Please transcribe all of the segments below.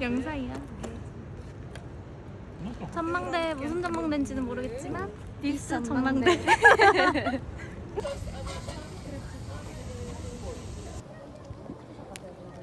영상이야. 전망대 무슨 전망대인지는 모르겠지만 니스 전망대.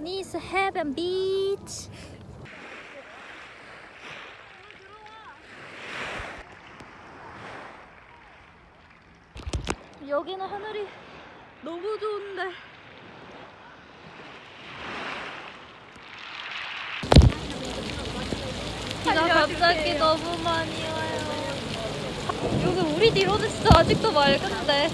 니스 해변 비치. 여기는 하늘이 너무 좋은데. 비가 갑자기 너무 많이 와요. 여기 우리 뒤로도 진짜 아직도 맑은데.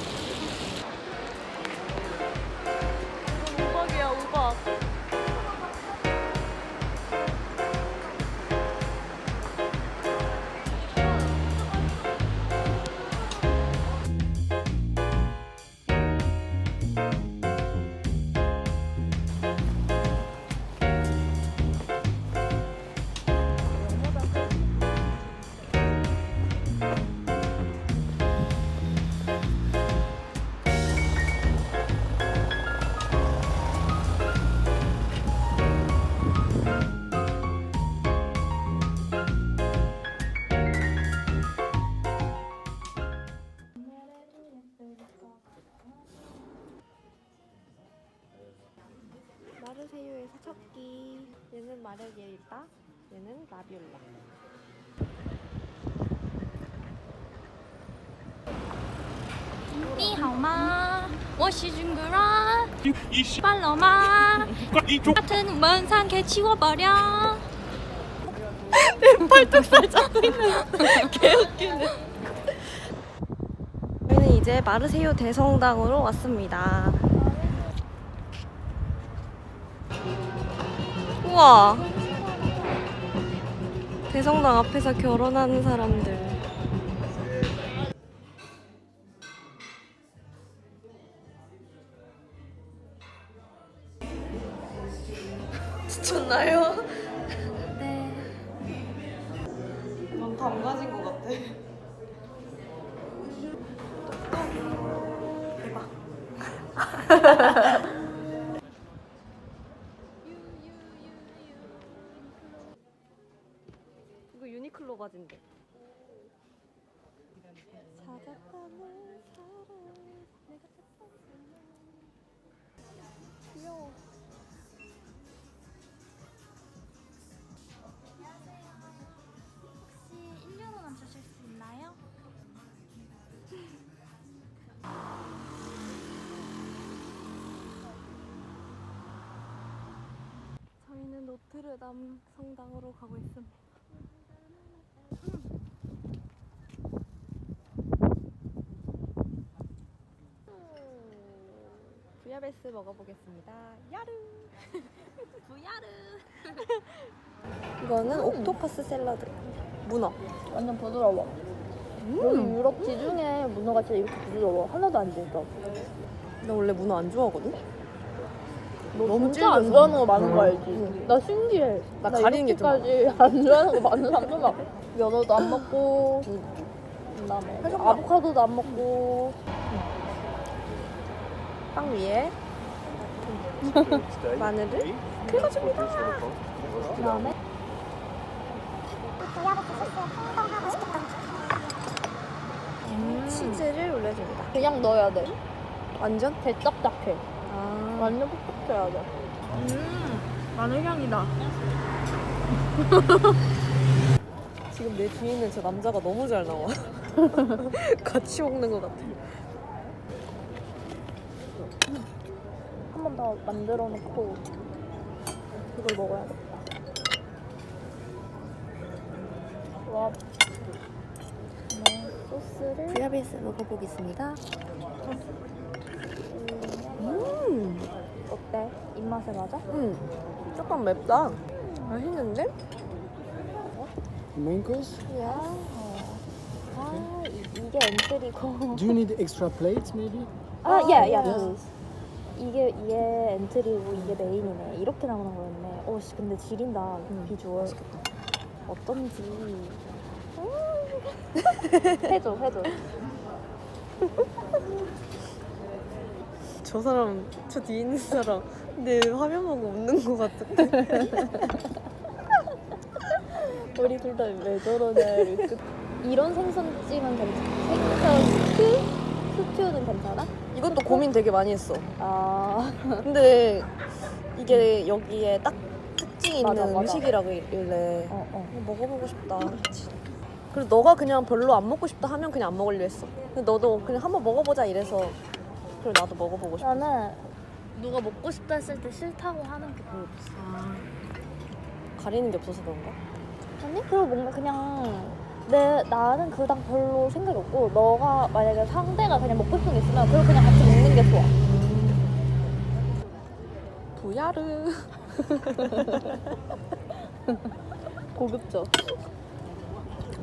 파르세유에서 첫끼 얘는 마르게리타 얘는 라비올라. 니하마. 워시중그라 이씨 빨러마. 이쪽 같은 원산 개 치워버려. 팔뚝살 잡고 있는 개웃기네. 저희는 이제 마르세유 대성당으로 왔습니다. 우와 대성당 앞에서 결혼하는 사람들 지쳤나요? 네. 난다 안 가진 것 같아. 이거 노트르담 성당으로 가고 있습니다. 부야베스 먹어보겠습니다. 야르. 부야르. 이거는 옥토퍼스 샐러드. 문어. 완전 부드러워. 여기 유럽 지중해 문어가 진짜 이렇게 부드러워. 하나도 안 질겨. 나 원래 문어 안 좋아하거든. 너 너무 진짜 안. 좋아하는 거 많은 거 응. 알지? 응. 나 신기해. 나 가리는 게좀 이렇게까지 안 좋아하는 거 많은 사람들 막 연어도 안 먹고 그다음에 해산물. 아보카도도 안 먹고 빵 위에 마늘을 긁어줍니다. 그다음에 치즈를 올려줍니다. 그냥 넣어야 돼. 완전? 대딱딱해. 아. 완전 푹푹해야 돼. 마늘 향이다. 지금 내 뒤에 있는 저 남자가 너무 잘 나와. 같이 먹는 것 같아. 한 번 더 만들어 놓고 이걸 먹어야 돼. 와. 네, 소스를 부야베스 먹어보겠습니다. 음, 어때? 입맛에 맞아? 음, 조금 맵다. 맛있는데? Main course? 아, 이, 이게 엔트리고. Do you need extra plates maybe? 아, 예, 예. 이게 이게 엔트리고 이게 메인이네. 이렇게 나오는 거였네. 어, 씨, 근데 지린다. 비주얼. 어떤지. 음. 해줘, 해줘. 저 사람, 저 뒤에 있는 사람, 내 화면 보고 웃는 것 같은데. 우리 둘 다 왜 저러냐 이렇게. 이런 생선찜은 괜찮아? 생선 스튜? 스튜는 괜찮아? 이것도 고민 되게 많이 했어. 아 근데 이게 여기에 딱 특징 있는 맞아, 맞아. 음식이라고 있길래 어, 어. 먹어보고 싶다. 그래서 너가 그냥 별로 안 먹고 싶다 하면 그냥 안 먹으려 했어. 근데 너도 그냥 한번 먹어보자 이래서 그래 나도 먹어보고 싶어. 나는 누가 먹고 싶다 했을 때 싫다고 하는 게 별로 없어. 가리는 게 없어서 그런가? 아니 그리고 뭔가 그냥 내 나는 그닥 별로 생각이 없고 너가 만약에 상대가 그냥 먹고 싶은 게 있으면 그걸 그냥 같이 먹는 게 좋아. 부야르. 고급져.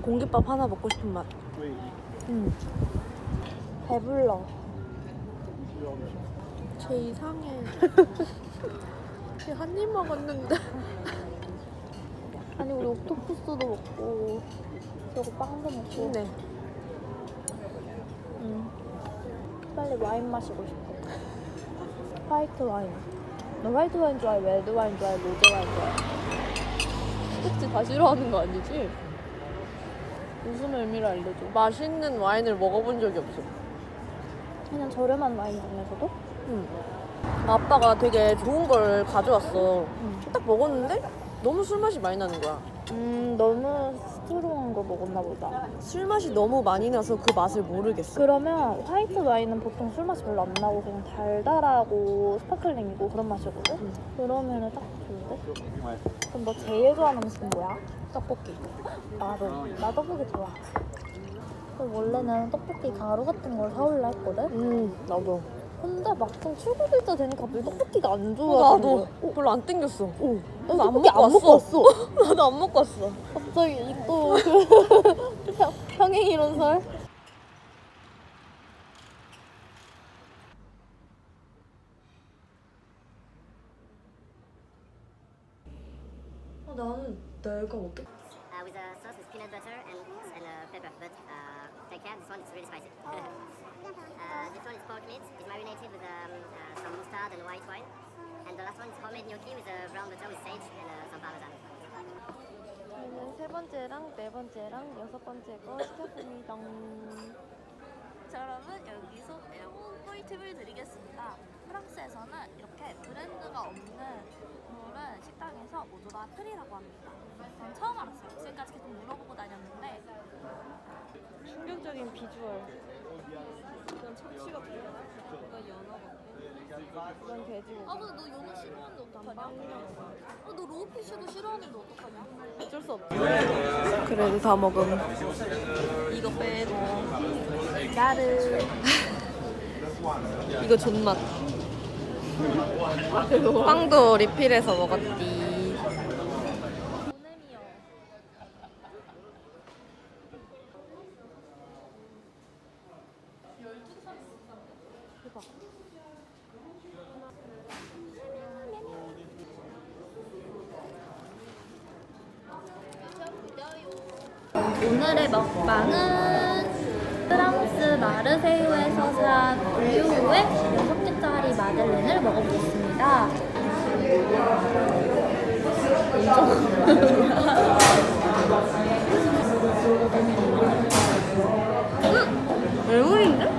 공깃밥 하나 먹고 싶은 맛. 응. 배불러. 쟤 이상해. 한 입 먹었는데. 아니 우리 옥토푸스도 먹고 저거 빵도 먹고. 네. 응. 빨리 와인 마시고 싶어. 화이트 와인. 너 화이트 와인 좋아해? 레드 와인 좋아해? 로제 와인 좋아해? 혹시 다 싫어하는 거 아니지? 무슨 의미를 알려줘? 맛있는 와인을 먹어본 적이 없어. 그냥 저렴한 와인 중에서도? 응. 아빠가 되게 좋은 걸 가져왔어. 딱 먹었는데 너무 술 맛이 많이 나는 거야. 음 너무 스트롱한 거 먹었나 보다. 술 맛이 너무 많이 나서 그 맛을 모르겠어. 그러면 화이트 와인은 보통 술 맛이 별로 안 나고 그냥 달달하고 스파클링이고 그런 맛이거든? 음. 그러면은 딱 좋은데? 그럼 너 제일 좋아하는 음식은 뭐야? 떡볶이. 나도. 나 떡볶이 좋아. 원래는 떡볶이 가루 같은 걸 사올라 했거든? 음, 나도. 근데 막상 출국 일자 되니까 갑자기 떡볶이가 안 좋아. 어, 나도. 별로 안 땡겼어. 오, 나도 안 먹고 안 먹고 왔어. 나도 안 먹고 왔어. 갑자기 또 평- 평행 이론설? 아, 나는 내가 어떻게 with a sauce with peanut butter and, and uh, pepper. But uh, take care, this one is really spicy. uh, this one is pork meat. It's marinated with um, uh, some mustard and white wine. And the last one is homemade gnocchi with uh, brown butter with sage and uh, some parmesan. 저는 세 번째랑 네 번째랑 여섯 번째 거 시켰습니다. 자, 여러분 여기서 에고 꿀 팁을 드리겠습니다. 프랑스에서는 이렇게 브랜드가 없는 물은 식당에서 모두 다 프리라고 합니다. 전 처음 알았어요. 지금까지 계속 물어보고 다녔는데 충격적인 비주얼. 이건 참치 같은 거. 이건 연어 같고. 이건 돼지. 아 근데 너 연어 싫어하는데 어떡하냐? 어, 너 로우피쉬도 싫어하는데 어떡하냐? 어쩔 수 없지. 그래도 다 먹음. 이거 빼고. 야르. 이거 존맛. 빵도 리필해서 먹었디. 오늘의 먹방은 프랑스 마르세유에서 산 올리브의 6개짜리 마들렌을 먹어보겠습니다. 레몬인데?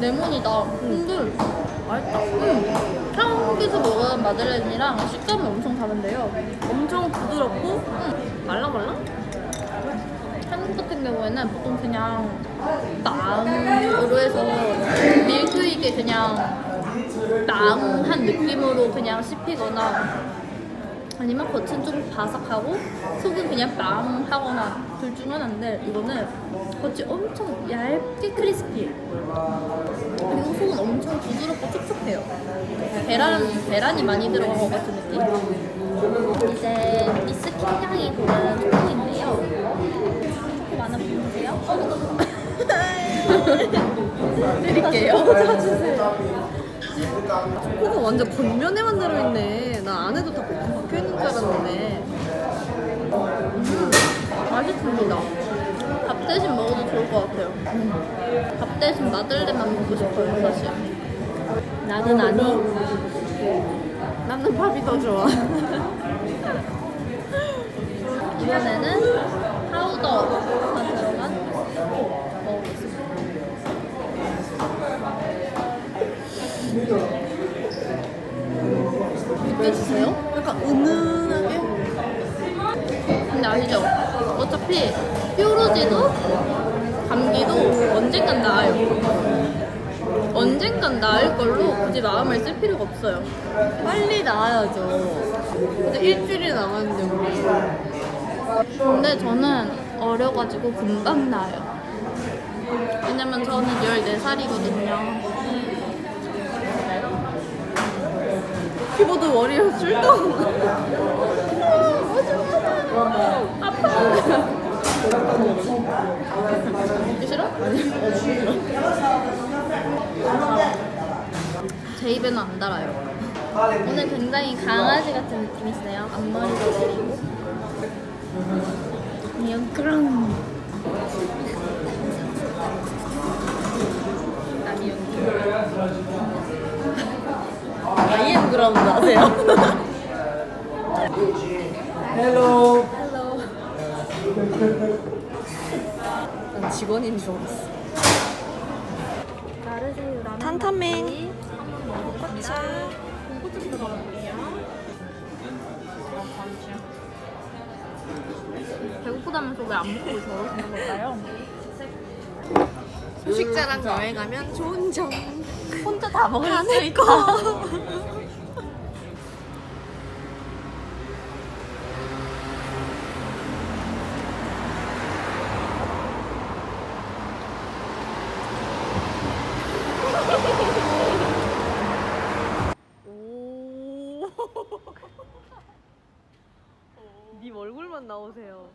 레몬이다. 근데 맛있다. 음. 한국에서 먹은 마들렌이랑 식감이 엄청 다른데요. 엄청 부드럽고 말랑말랑? 한국 같은 경우에는 보통 그냥 빵으로 해서 밀크이게 그냥 빵한 느낌으로 그냥 씹히거나 아니면 겉은 좀 바삭하고 속은 그냥 빵 하거나 둘 중 하나인데 이거는 겉이 엄청 얇게 크리스피해 그리고 속은 엄청 부드럽고 촉촉해요. 계란, 계란이 많이 들어간 것 같은 느낌? 이제 미스킨 향이 도는 초코인데요 드릴게요 코가 완전 겉면에만 들어있네. 나 안에도 다 박혀 있는 줄 알았는데. 음, 맛있습니다. 밥 대신 먹어도 좋을 것 같아요. 밥 대신 마들렌만 먹고 싶어요, 사실. 나는 아니. 나는 밥이 더 좋아. 이번에는 파우더 느껴지세요? 약간 은은하게? 근데 아시죠? 어차피 뾰루지도 감기도 언젠간 나아요. 언젠간 나을 걸로 굳이 마음을 쓸 필요가 없어요. 빨리 나와야죠. 근데 일주일이 남았는데 우리. 근데 저는 어려가지고 금방 나요. 왜냐면 저는 14살이거든요. 키보드 머리에 출동. 먹기 싫어? 제 입에는 안 달아요. 오늘 굉장히 강아지 같은 느낌이시네요. 앞머리도 내리고. 미역그랑. 아이엠 그라운드 아세요? Hello. 난 직원인 줄 알았어. 나르세유라면 탄탄맨. 먹어봅니다. 고구좀 들어갈 배고프다면서 왜 안 먹고 저러시는 걸까요? 소식자랑 여행 가면 좋은 점. 혼자 다 먹을 수내 있고. 거. 오. 님 얼굴만 나오세요.